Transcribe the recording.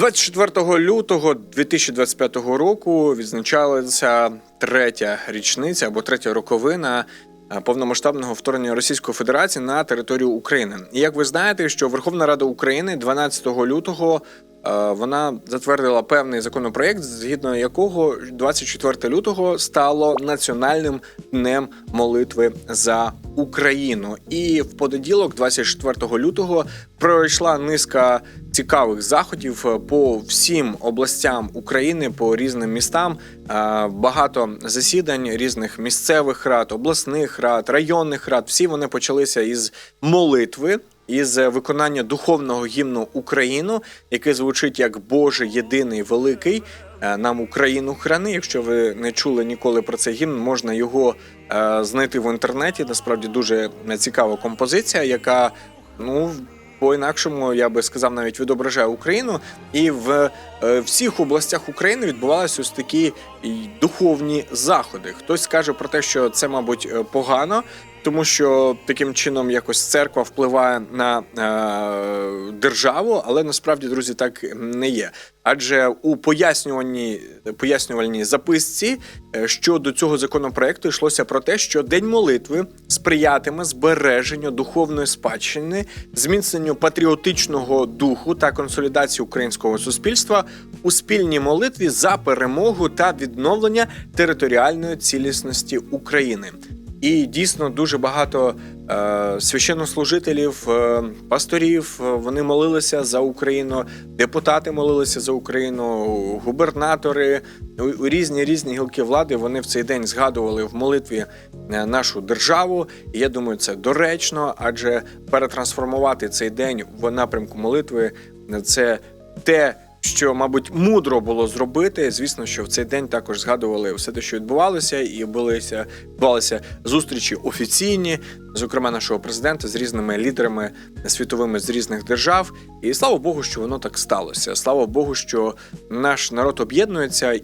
24 лютого 2025 року відзначалася третя річниця або третя роковина е, повномасштабного вторгнення Російської Федерації на територію України. І як ви знаєте, що Верховна Рада України 12 лютого е, вона затвердила певний законопроект, згідно якого 24 лютого стало національним днем молитви за Україну. І в понеділок, 24 лютого, пройшла низка цікавих заходів е, по всім областям України, по різним містам. Е, Багато засідань різних місцевих рад, обласних рад, районних рад. Всі вони почалися із молитви. Із виконання духовного гімну Україну, який звучить як Боже єдиний великий, нам Україну храни. Якщо ви не чули ніколи про цей гімн, можна його е, знайти в інтернеті. Насправді дуже цікава композиція, яка ну по-інакшому, я би сказав, навіть відображає Україну. І в е, всіх областях України відбувалися ось такі духовні заходи. Хтось скаже про те, що це, мабуть, е, погано. Тому що таким чином якось церква впливає на е, державу, але насправді, друзі, так не є. Адже у пояснюванні пояснювальній записці е, щодо цього законопроекту йшлося про те, що день молитви сприятиме збереженню духовної спадщини, зміцненню патріотичного духу та консолідації українського суспільства у спільній молитві за перемогу та відновлення територіальної цілісності України. І дійсно дуже багато е, священнослужителів, е, пасторів е, вони молилися за Україну, депутати молилися за Україну, губернатори у, у різні різні гілки влади. Вони в цей день згадували в молитві е, нашу державу. І я думаю, це доречно, адже перетрансформувати цей день в напрямку молитви е, це те. Що, мабуть, мудро було зробити. Звісно, що в цей день також згадували все те, що відбувалося, і булися відбувалися зустрічі офіційні, зокрема нашого президента з різними лідерами світовими з різних держав. І слава Богу, що воно так сталося. Слава Богу, що наш народ об'єднується